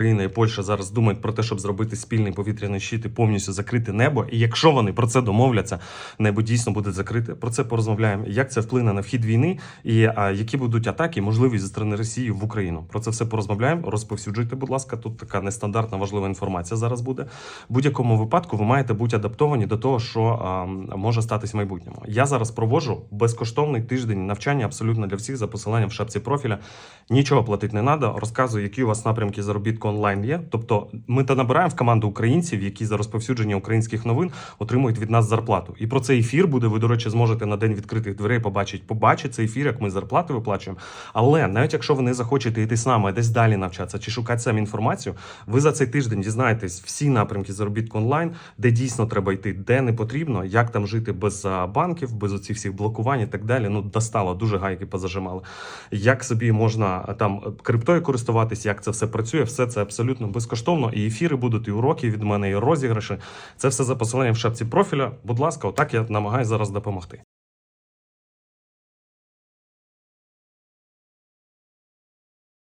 Україна і Польща зараз думають про те, щоб зробити спільний повітряний щит і повністю закрити небо. І якщо вони про це домовляться, небо дійсно буде закрите. Про це порозмовляємо. Як це вплине на вхід війни, і а, які будуть атаки, можливі зі сторони Росії в Україну. Про це все порозмовляємо. Розповсюджуйте, будь ласка. Тут така нестандартна важлива інформація зараз буде. В будь-якому випадку ви маєте бути адаптовані до того, що а, може статись в майбутньому. Я зараз проводжу безкоштовний тиждень навчання абсолютно для всіх за посиланням в шапці профіля. Нічого платити не треба. Розказую, які у вас напрямки заробітку онлайн є. Тобто, ми та набираємо в команду українців, які за розповсюдження українських новин отримують від нас зарплату. І про цей ефір буде. Ви, до речі, зможете на день відкритих дверей побачити. Побачити цей ефір, як ми зарплати виплачуємо. Але навіть якщо ви не захочете йти з нами десь далі навчатися чи шукати самі інформацію, ви за цей тиждень дізнаєтесь всі напрямки заробітку онлайн, де дійсно треба йти, де не потрібно, як там жити без банків, без оцих всіх блокувань і так далі. Ну достало дуже гайки позажимали. Як собі можна там криптою користуватись, як це все працює, все абсолютно безкоштовно. І ефіри будуть, і уроки від мене, і розіграші. Це все за посиланням в шапці профіля. Будь ласка, отак я намагаюся зараз допомогти.